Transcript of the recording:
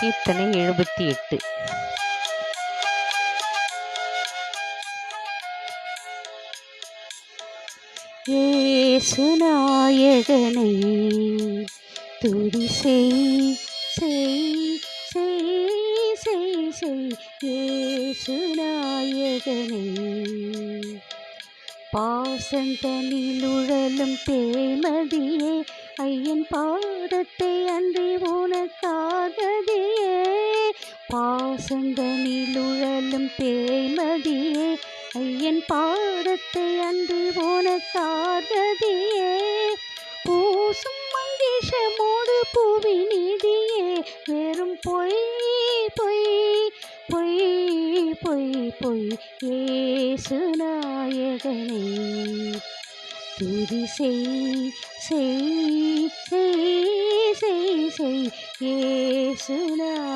கீர்த்தனை எழுபத்தி எட்டு. ஏசுநாயகனை துடி செய் செய் செய் செய் செய். ஏசுநாயகனை பாசந்தனில் உழலும் தேமதியே ஐயன் பாதத்தை அன்றி ஓ வசந்த உழலும் தேமதியே ஐயன் பாதத்தை அன்று உனக்காகதியே பூசும் மங்கேஷமோடு பூவி நிதியே வெறும் பொய் பொய் பொய் பொய் பொய். ஏசுநாயகனே துதி செய் செய் செய் செய் செய். ஏசுநாயகனே